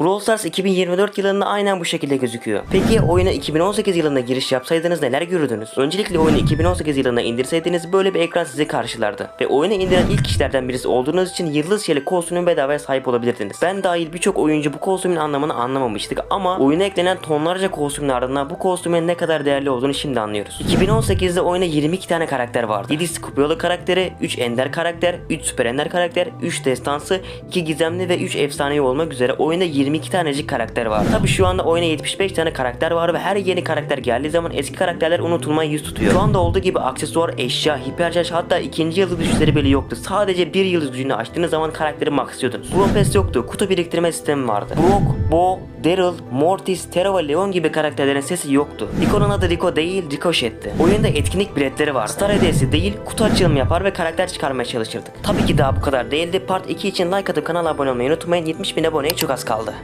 Brawl Stars 2024 yılında aynen bu şekilde gözüküyor. Peki oyuna 2018 yılında giriş yapsaydınız neler görürdünüz? Öncelikle oyunu 2018 yılında indirseydiniz böyle bir ekran sizi karşılardı. Ve oyunu indiren ilk kişilerden birisi olduğunuz için yıldız şeli kostümün bedavaya sahip olabilirdiniz. Ben dahil birçok oyuncu bu kostümün anlamını anlamamıştık ama oyuna eklenen tonlarca kostümün ardından bu kostümün ne kadar değerli olduğunu şimdi anlıyoruz. 2018'de oyuna 22 tane karakter vardı. 7 Scorpiolo karakteri, 3 ender karakter, 3 süper ender karakter, 3 destansı, 2 gizemli ve 3 efsanevi olmak üzere oyunda 22 tanecik karakter var. Tabi şu anda oyuna 75 tane karakter var ve her yeni karakter geldiği zaman eski karakterler unutulmaya yüz tutuyor. Şu anda olduğu gibi aksesuar, eşya, hipercharge hatta ikinci yıldız güçleri bile yoktu. Sadece bir yıldız gücünü açtığınız zaman karakteri maxlıyordunuz. Pass yoktu. Kutu biriktirme sistemi vardı. Brock, Bo, Daryl, Mortis, Tera ve Leon gibi karakterlerin sesi yoktu. Rico'nun adı Rico değil, Ricochet'ti. Oyunda etkinlik biletleri vardı. Star hediyesi değil, kutu açılımı yapar ve karakter çıkarmaya çalışırdık. Tabii ki daha bu kadar değildi. Part 2 için like atıp kanala abone olmayı unutmayın. 70 bin aboneye çok az kaldı.